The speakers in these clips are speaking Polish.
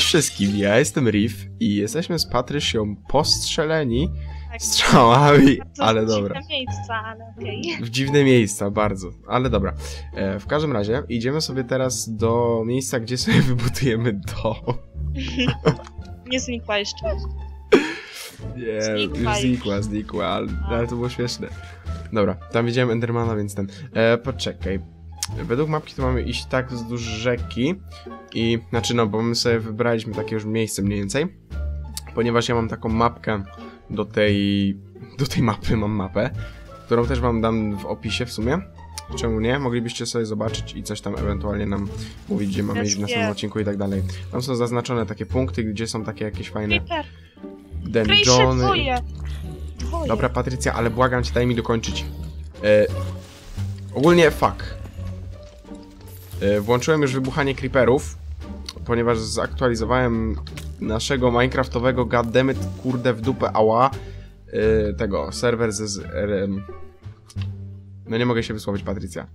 Cześć wszystkim, ja jestem Riff i jesteśmy z Patrycją postrzeleni Tak. strzałami, ale dziwne dobra. miejsca, ale okej. W dziwne miejsca, bardzo, ale dobra. E, w każdym razie idziemy sobie teraz do miejsca, gdzie sobie wybudujemy dom. Nie znikła jeszcze. Nie, Znikła już już. znikła, znikła, ale, ale to było śmieszne. Dobra, tam widziałem Endermana, więc ten. E, poczekaj. Według mapki to mamy iść tak wzdłuż rzeki i, znaczy no, bo my sobie wybraliśmy takie już miejsce mniej więcej, ponieważ ja mam taką mapkę do tej, do tej mapy mam mapę, którą też wam dam w opisie w sumie. Czemu nie? Moglibyście sobie zobaczyć i coś tam ewentualnie nam mówić, gdzie mamy iść w następnym odcinku i tak dalej. Tam są zaznaczone takie punkty, gdzie są takie jakieś fajne dungeony. Dobra, Patrycja, ale błagam cię, daj mi dokończyć. E, ogólnie fuck. E, włączyłem już wybuchanie creeperów, ponieważ zaktualizowałem naszego minecraftowego goddammit kurde w dupę ała e, tego, serwer ze... Z, no nie mogę się wysłowić, Patrycja.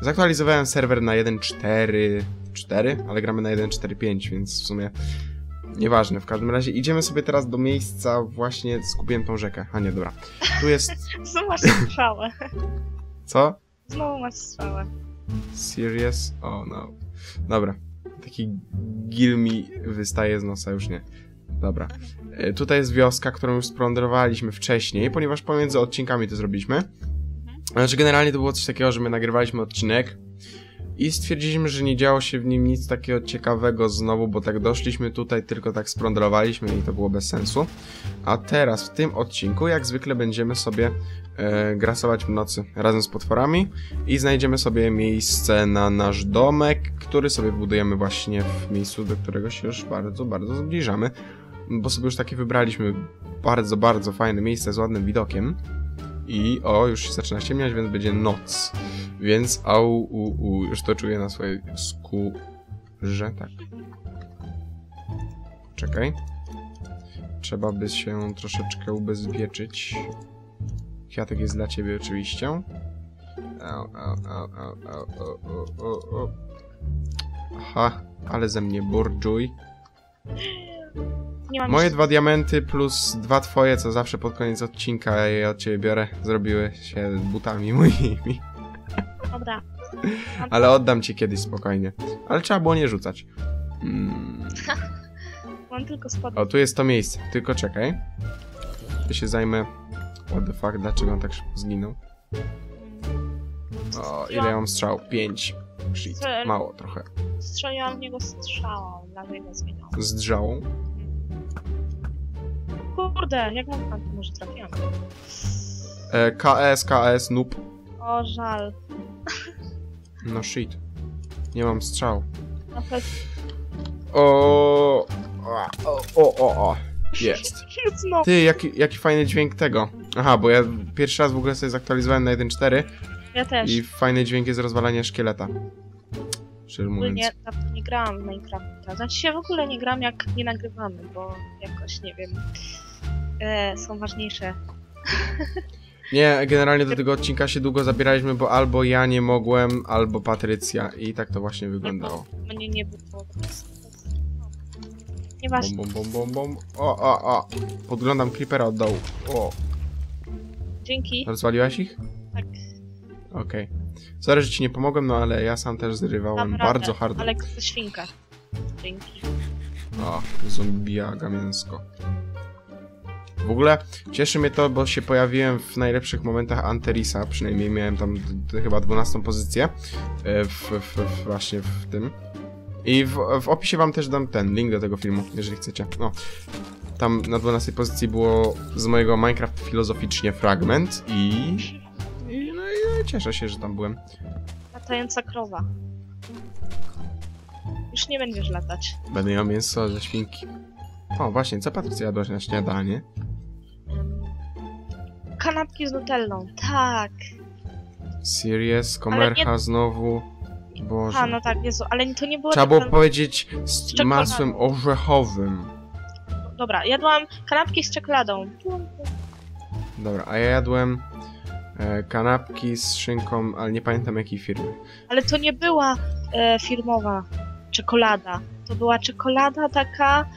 Zaktualizowałem serwer na 1.4.4, ale gramy na 1.4.5, więc w sumie Nieważne, w każdym razie idziemy sobie teraz do miejsca, właśnie skupiłem tą rzekę. A nie, dobra. Tu jest. Znowu masz strzałę. Co? Znowu masz strzałę. Serious? Oh no. Dobra. Taki gil mi wystaje z nosa, już nie. Dobra. E, tutaj jest wioska, którą już splądrowaliśmy wcześniej, ponieważ pomiędzy odcinkami to zrobiliśmy. Znaczy, generalnie to było coś takiego, że my nagrywaliśmy odcinek i stwierdziliśmy, że nie działo się w nim nic takiego ciekawego znowu, bo tak doszliśmy tutaj, tylko tak splądrowaliśmy i to było bez sensu. A teraz w tym odcinku, jak zwykle, będziemy sobie e, grasować w nocy razem z potworami i znajdziemy sobie miejsce na nasz domek, który sobie budujemy właśnie w miejscu, do którego się już bardzo, bardzo zbliżamy, bo sobie już takie wybraliśmy bardzo, bardzo fajne miejsce z ładnym widokiem. I o, już się zaczyna ściemniać, więc będzie noc. Więc au, u, u, już to czuję na swojej skórze, tak. Czekaj. Trzeba by się troszeczkę ubezpieczyć. Kwiatek jest dla ciebie oczywiście. Au, au, au, au, au, au, au, au. Aha, ale ze mnie burżuj. Nie mam Moje nic- dwa diamenty plus dwa twoje, co zawsze pod koniec odcinka ja je od ciebie biorę, zrobiły się butami moimi. Dobra. Ale oddam ci kiedyś spokojnie. Ale trzeba było nie rzucać. Mm. Mam tylko spodnie. O, tu jest to miejsce. Tylko czekaj. Ja się zajmę... What the fuck, dlaczego on tak szybko zginął? O, ile ja mam strzał? Pięć. Shit, mało trochę. Strzeliłam w niego strzałą, dlatego go zmieniłam. Z drzałą. Kurde, jak mam tam może trafiłam. E, KS, KS, noob. O, żal. No shit. Nie mam strzał. Na pewno. O, o, o, o, o. Jest. Ty, jaki, jaki fajny dźwięk tego. Aha, bo ja pierwszy raz w ogóle sobie zaktualizowałem na 1.4 Ja też. i fajny dźwięk jest rozwalania szkieleta. Szczerze mówiąc. Ogólnie dawno nie grałam w Minecrafta. Znaczy się w ogóle nie gram jak nie nagrywamy, bo jakoś nie wiem. E, są ważniejsze. Nie, generalnie do tego odcinka się długo zabieraliśmy, bo albo ja nie mogłem, albo Patrycja i tak to właśnie wyglądało. Mnie nie było. Bom, Nieważne. bom, bom, bom, bom. O, o, o. Podglądam creepera od dołu. O, Dzięki. rozwaliłaś ich? Tak. Okej. Sorry, że ci nie pomogłem, no ale ja sam też zrywałem bardzo radę, hard. Ale chcę świnka. Dzięki. O, zombiaga mięsko. W ogóle cieszy mnie to, bo się pojawiłem w najlepszych momentach Anterisa, przynajmniej miałem tam chyba 12 pozycję e, w, w, w, właśnie w tym. I w, w opisie wam też dam ten link do tego filmu, jeżeli chcecie. No, tam na 12 pozycji było z mojego Minecraft filozoficznie fragment i... cieszę się, że tam byłem. Latająca krowa. Już nie będziesz latać. Będę miał mięso ze świnki. O, właśnie, co Patrycja jadłaś na śniadanie? Kanapki z nutellą. Tak. Serious, komercha znowu. Boże. A, no tak, Jezu, ale to nie było... Trzeba tak było powiedzieć z czekoladą. masłem orzechowym. Dobra, jadłam kanapki z czekoladą. Dobra, a ja jadłem kanapki z szynką, ale nie pamiętam jakiej firmy. Ale to nie była e, firmowa czekolada. To była czekolada taka,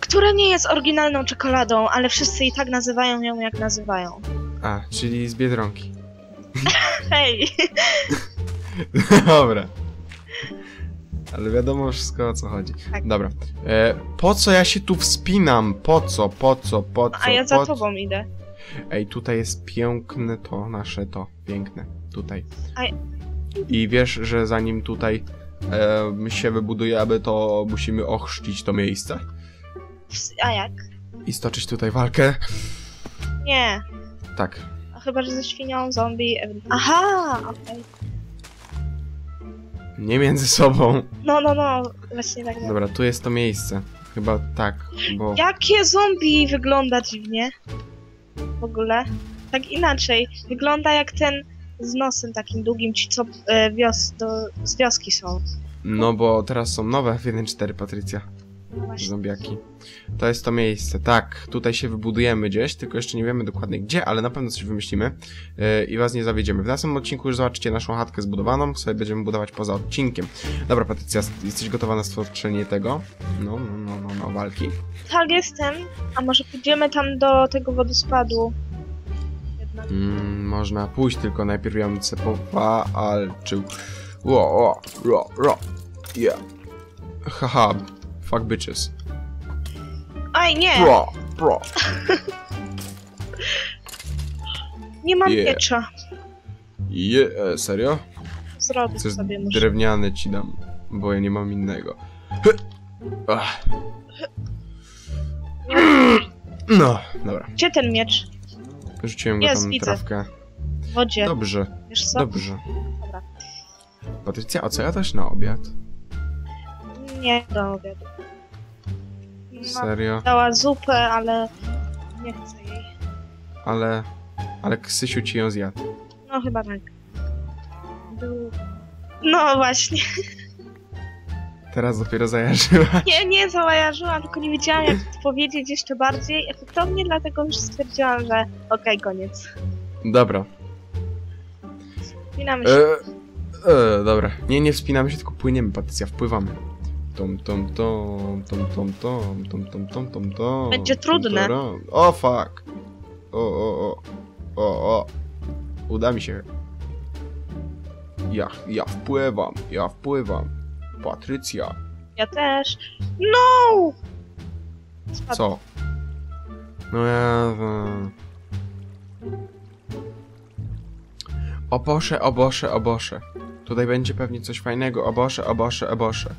która nie jest oryginalną czekoladą, ale wszyscy i tak nazywają ją jak nazywają. A, czyli z Biedronki. Hej! Dobra. Ale wiadomo wszystko o co chodzi. Tak. Dobra. E, po co ja się tu wspinam? Po co? Po co? Po co? A ja za tobą idę. Ej, tutaj jest piękne to, nasze to. Piękne. Tutaj. Aj. I wiesz, że zanim tutaj e, się wybudujemy, to musimy ochrzcić to miejsce. A jak? I stoczyć tutaj walkę. Nie. Tak. A chyba, że ze świnią, zombie... Aha! Okej. Nie między sobą. No, no, no. Właśnie tak. Dobra, tu jest to miejsce. Chyba tak, bo... Jakie zombie wygląda dziwnie? W ogóle. Tak inaczej. Wygląda jak ten z nosem takim długim, ci co e, wios do, z wioski są. No bo teraz są nowe w 1.4, Patrycja. Właśnie. Zombiaki. To jest to miejsce. Tak, tutaj się wybudujemy gdzieś, tylko jeszcze nie wiemy dokładnie gdzie, ale na pewno coś wymyślimy yy, i was nie zawiedziemy. W następnym odcinku już zobaczycie naszą chatkę zbudowaną, sobie będziemy budować poza odcinkiem. Dobra, Patrycja, jesteś gotowa na stworzenie tego? No, no, no, no, no walki. Tak, jestem. A może pójdziemy tam do tego wodospadu? Jednak. Mm, można pójść, tylko najpierw ja bym se powalczył. Ło, ło, ro, ro. Yeah. Haha, fuck bitches. Aj, nie! Bro, bro. Nie mam Yeah. miecza. Je, e, serio? Chcesz sobie muszę. drewniany ci dam, bo ja nie mam innego. No, dobra. Gdzie ten miecz? Rzuciłem go Jest, tam widzę. trawkę. W wodzie. Dobrze, Wiesz co? dobrze. Dobra. Patrycja, a co ja też na obiad? Nie do obiadu. Mama Serio? dała zupę, ale nie chcę jej. Ale... Ale Ksysiu ci ją zjadł. No chyba tak. Był... No właśnie. Teraz dopiero zajarzyła. Nie, nie załajarzyłam, tylko nie wiedziałam jak powiedzieć jeszcze bardziej efektownie, dlatego już stwierdziłam, że okej, koniec. Dobra. Wspinamy się. E, e, dobra. Nie, nie wspinamy się, tylko płyniemy, Patrycja, wpływamy. Tom, tom, tom, tom, tom, tom, tom, tom, tom, tom, tom. Będzie trudne. O, fuck. O, o, o. O, o. Uda mi się. Ja, ja wpływam, ja wpływam. Patrycja. Ja też. No! Spadł. Co? No ja... e. O Boże, o Boże, o Boże. Tutaj będzie pewnie coś fajnego. O Boże, o Boże, o Boże.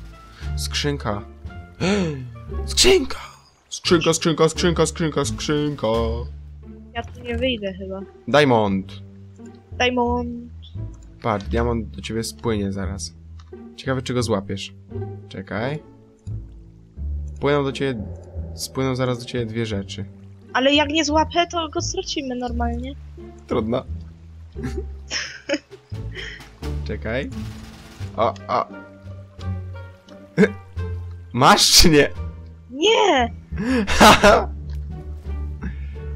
Skrzynka. Skrzynka! Skrzynka, skrzynka, skrzynka, skrzynka, skrzynka. Ja tu nie wyjdę chyba. Diamond. Diamond. Patrz, diamond do ciebie spłynie zaraz. Ciekawe, czy go złapiesz. Czekaj. Płyną do ciebie... Spłyną zaraz do ciebie dwie rzeczy. Ale jak nie złapę, to go stracimy normalnie. Trudno. Czekaj. O, o. Masz czy nie? Nie!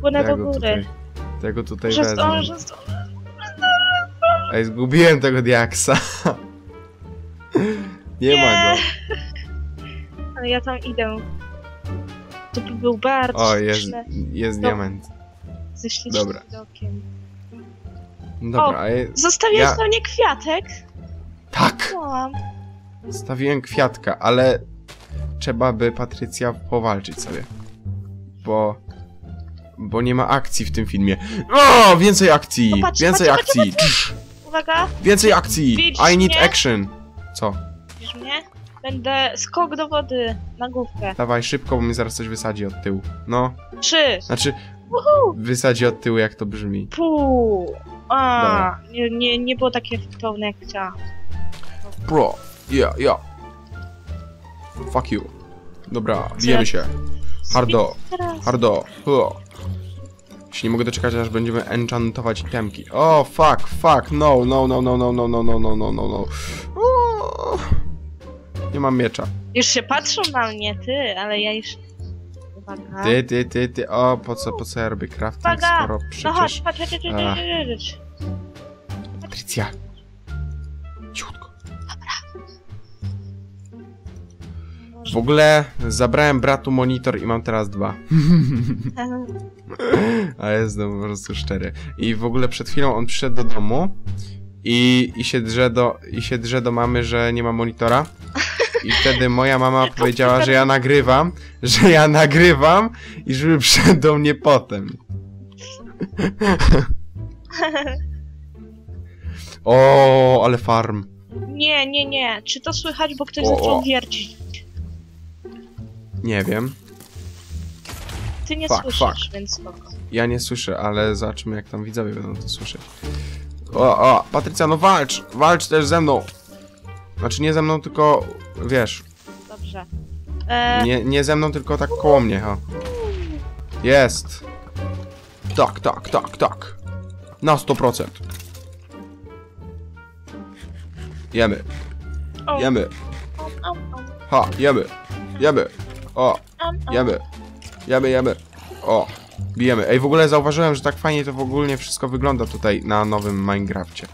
Płynę do góry. tutaj, ja go tutaj Że wezmę. zdążę, zdążę. Ej, zgubiłem tego diaksa. Nie ma go. Ale ja tam idę. To by był bardzo O, jest, jest No. diament. ze ślicznym Dobra. widokiem. Dobra, a je... Zostawiłeś Ja- dla mnie kwiatek? Tak! Stawiłem kwiatka, ale trzeba by Patrycja powalczyć sobie. Bo. Bo nie ma akcji w tym filmie. O, więcej akcji! No patrz, więcej patrz, akcji! Uwaga, Więcej akcji! Widzisz I need mnie? action! Co? widzisz mnie? Będę skok do wody na główkę. Dawaj szybko, bo mnie zaraz coś wysadzi od tyłu. No, Trzy, znaczy, Uhu. wysadzi od tyłu, jak to brzmi. pół. A, nie, nie, nie było takie efektowne jak chciałam. Bro, yeah, yeah. Fuck you. Dobra, bijemy się. Hardo, hardo. Się nie mogę doczekać, aż będziemy enchantować itemki. O, fuck, fuck, no, no, no, no, no, no, no, no, no, no, no, no. Nie mam miecza. Już się patrzą na mnie, ty, ale ja już... Uwaga. Ty, ty, ty, ty, o, po co, po co ja robię crafting, Uwaga! skoro No chodź, przecież... chodź, chodź, chodź, chodź, chodź. Patrycja. W ogóle zabrałem bratu monitor i mam teraz dwa. A jestem po prostu szczery. I w ogóle przed chwilą on przyszedł do domu i, i, się, drze do, i się drze do mamy, że nie ma monitora. I wtedy moja mama powiedziała, że ja nagrywam, że ja nagrywam i żeby przyszedł do mnie potem. O, ale farm. Nie, nie, nie. Czy to słychać, bo ktoś O, zaczął wiercić? Nie wiem. Ty nie Fuck, słyszysz, więc spoko. Ja nie słyszę, ale zobaczymy jak tam widzowie będą to słyszeć. O, o, Patrycja, no walcz! Walcz też ze mną! Znaczy nie ze mną, tylko wiesz, Dobrze. E, nie, nie ze mną, tylko tak koło mnie, ha. Jest! Tak, tak, tak, tak. Na 100%. Jemy, jemy, ha, jemy, jemy. O. Jemy. Jemy, jemy. O, bijemy. Ej, w ogóle zauważyłem, że tak fajnie to w ogóle wszystko wygląda tutaj na nowym Minecrafcie.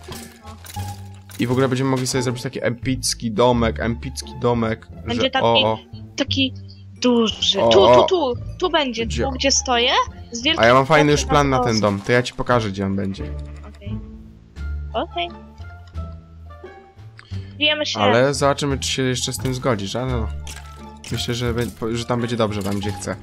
I w ogóle będziemy mogli sobie zrobić taki epicki domek, epicki domek, Będzie że taki- o. Taki duży. O, tu, tu, tu. Tu będzie. Gdzie? Tu, gdzie stoję. Z wielkim A ja mam fajny już plan na ten dom, to ja ci pokażę, gdzie on będzie. Okej. Okej. Wiemy się. Ale zobaczymy, czy się jeszcze z tym zgodzisz, ale no. Myślę, że, że tam będzie dobrze, tam gdzie chcę.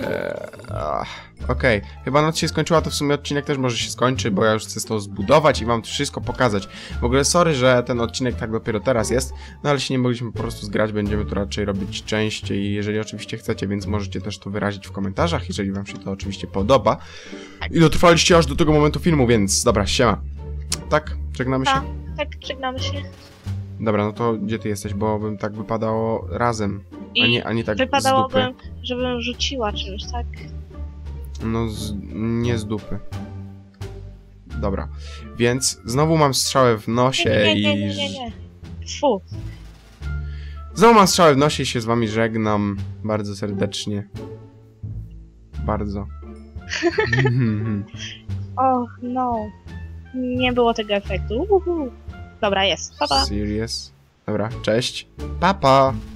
Eee, Okej, chyba noc się skończyła, to w sumie odcinek też może się skończy, bo ja już chcę to zbudować i wam wszystko pokazać. W ogóle sorry, że ten odcinek tak dopiero teraz jest, no ale się nie mogliśmy po prostu zgrać, będziemy to raczej robić częściej, jeżeli oczywiście chcecie, więc możecie też to wyrazić w komentarzach, jeżeli wam się to oczywiście podoba. I dotrwaliście aż do tego momentu filmu, więc dobra, siema. Tak, żegnamy się. Tak. Tak, żegnamy się. Dobra, no to gdzie ty jesteś, bo bym tak wypadało razem, a I nie, a nie tak z wypadałoby, dupy. żebym rzuciła czymś, tak? No, z, nie z dupy. Dobra, więc znowu mam strzałę w nosie Nie, nie, nie, i... nie, nie, nie. Fu. Znowu mam strzałę w nosie i się z wami żegnam bardzo serdecznie. Bardzo. Och, no. Nie było tego efektu. Uhu. Dobra, jest. Pa, pa. Serious? Dobra, cześć. Papa! Pa.